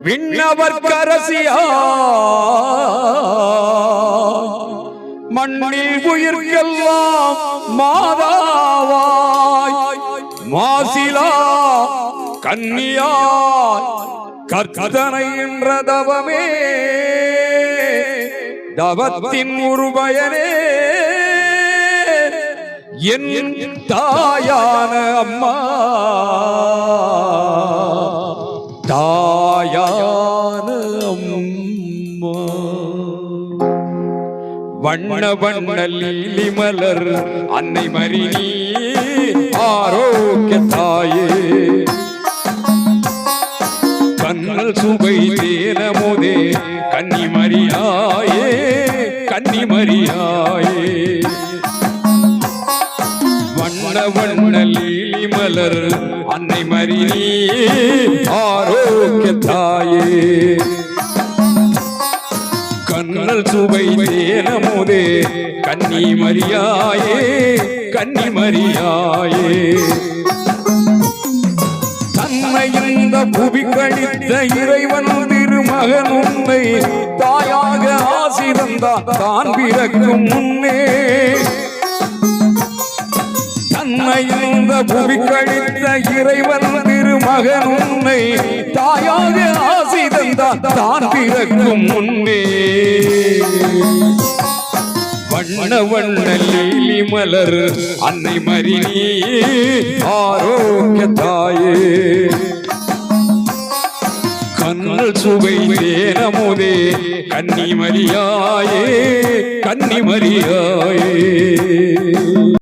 விண்ணவர் கரசியா மண்ணில் உயிர்க்கெல்லாம் மாதாவாய். மாசிலா கன்னியாய் கர்த்தனை என்ற தவமே தவத்தின் உருவயனே. என் தாயான அம்மா. அம்மா வண்ண வண்ண லீலி மலர் அன்னை மரி ஆரோக்கிய தாயே. கண்ணல் சுவை தேனமுதே கன்னி மரியாயே கன்னி மரியாயே. வண்ண வண்ண லீலி மலர் அன்னை மரி ஆரோக்கிய தாயே. கண்ணல் சுவை தேனமுதே கன்னி மரியாயே கன்னி மரியாயே. தன்னை இந்த புவி கழித்த இறைவன் திருமகன் உன்னை தாயாக ஆசி ஆசிரந்தான் தான் பிறக்கும் முன்னே. தன்னை இந்த புவி கழித்த இறைவன் திருமகன் உன்னை தாயாக ஆசி தந்தான் தான் பிறக்கும் முன்னே. வண்ண வண்ண லீலி மலர் அன்னை மரினி ஆரோக்கிய தாயே. கண்ணல் சுவை தேனமுதே கன்னி மரியாயே கன்னி மரியாயே.